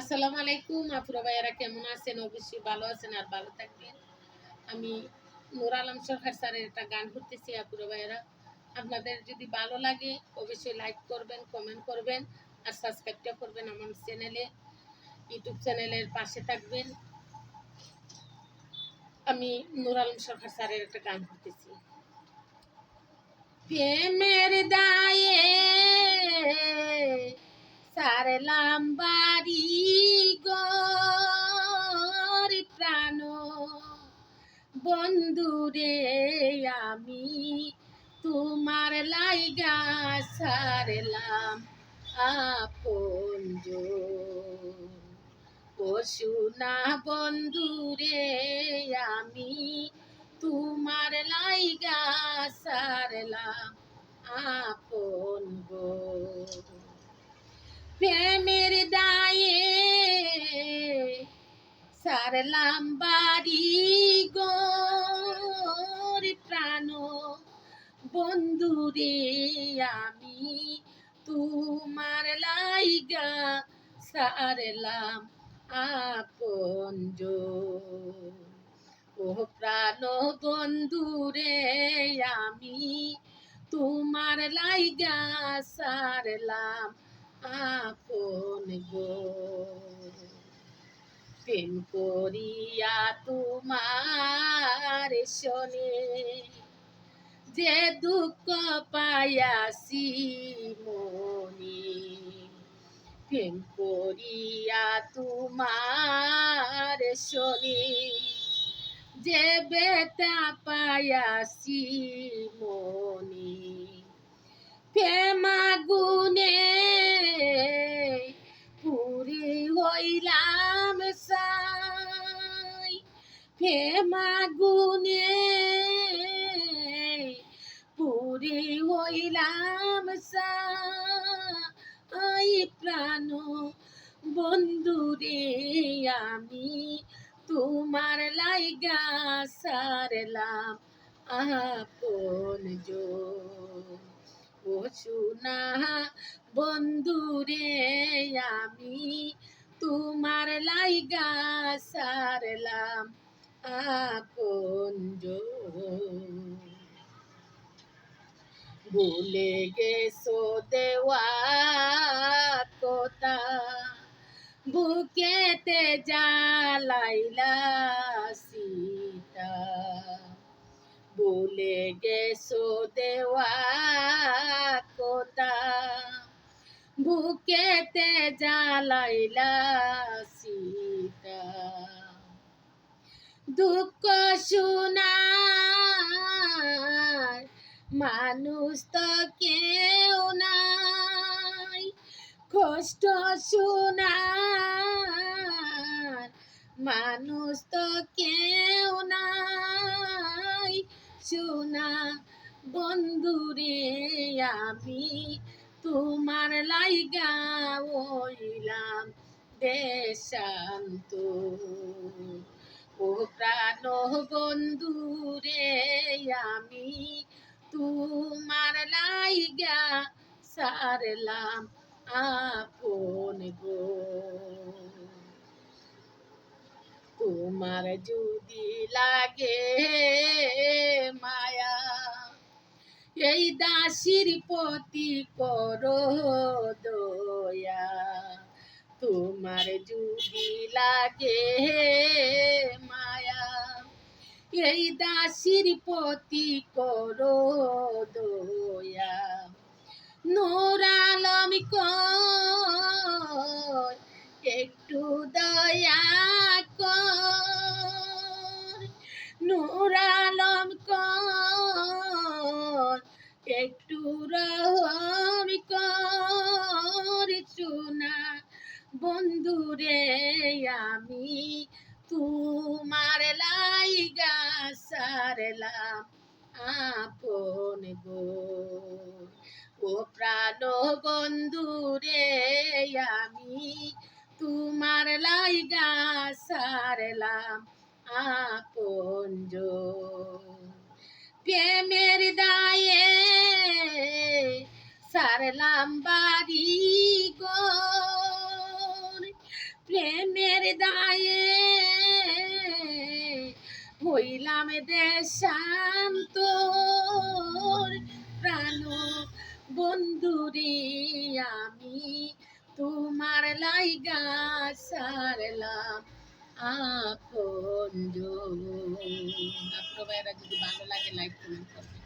আসসালামু আলাইকুম, আপুরা ভাইয়ারা কেমন আছেন? অবশ্যই ভালো আছেন আর ভালো থাকবেন। আমি নূর আলম সরকার স্যারের একটা গান করতেছি, আপুরা ভাইয়ারা। আপনাদের যদি ভালো লাগে, অবশ্যই লাইক করবেন, কমেন্ট করবেন আর সাবস্ক্রাইবটা করবেন আমার চ্যানেলে, ইউটিউব চ্যানেলের পাশে থাকবেন। আমি নূর আলম সরকার স্যারের একটা গান করতেছি। প্রেমের দায়ে সারলাম বাড়ি গর প্রাণ। বন্ধুরে আমি তোমার লাইগা সারলাম আপন পশু না বন্ধুরে আমি তোমার লাইগা সারলাম আপন গো প্রেমের দায়ে সারলাম বাড়ি গোর প্রাণ বন্ধুরে আমি তোমার লাইগা সারলাম আপন ও প্রাণ বন্ধুরে আমি তোমার লাইগা সারলাম আপন গো। প্রেম করিয়া তোমার শোনে, যে দুঃখ পাইয়াছি মনে। প্রেম করিয়া তোমার শোনে, যে বেতা পাইয়াছি মনে। প্রেমা গুনে পুরি হইলাম সাই। প্রেমা গুনে পুরি হইলাম সাই। প্রাণ বন্ধুরে আমি তোমার লাইগা সারলাম আপন জো ও সোনা বন্ধুরে আমি, তোমার লাইগা সারলাম আপন ভুলে গেছো দেওয়া কথা, বুকেতে জ্বালাইলা সীতা। ভুলে গেছো দেওয়া কথা। বুকেতে জ্বালাইলা সীতা। দুঃখ শোনার মানুষ তো কেউ নাই। কষ্ট শোনার মানুষ তো কেউ নাই শোনা বন্ধুরে আমি? তোমার লাইগা হইলাম দেশান্ত ও প্রাণ বন্ধুরে আমি, তোমার লাইগা সারলাম আপন গো। তোমার যদি লাগে মায়া, এই দাসির প্রতি করো দয়া। তোমার যদি লাগে মায়া, এই দাসির প্রতি করো দয়া। নোরালম একটু দয়া একটু রহম কর চুনা বন্ধুরে আমি তোমার লাইগা সারলাম আপন গো। ও প্রাণ বন্ধুরে আমি তোমার লাইগা সারলাম আপন প্রেমের দায়ে সারলাম বাড়ি গো বিদায়ে হইলাম দেশান্তর প্রাণ বন্ধুরি, আমি তোমার লাইগা সারলাম আপন ভাইয়েরা যদি ভালো লাগে লাইক কমেন্ট করবেন।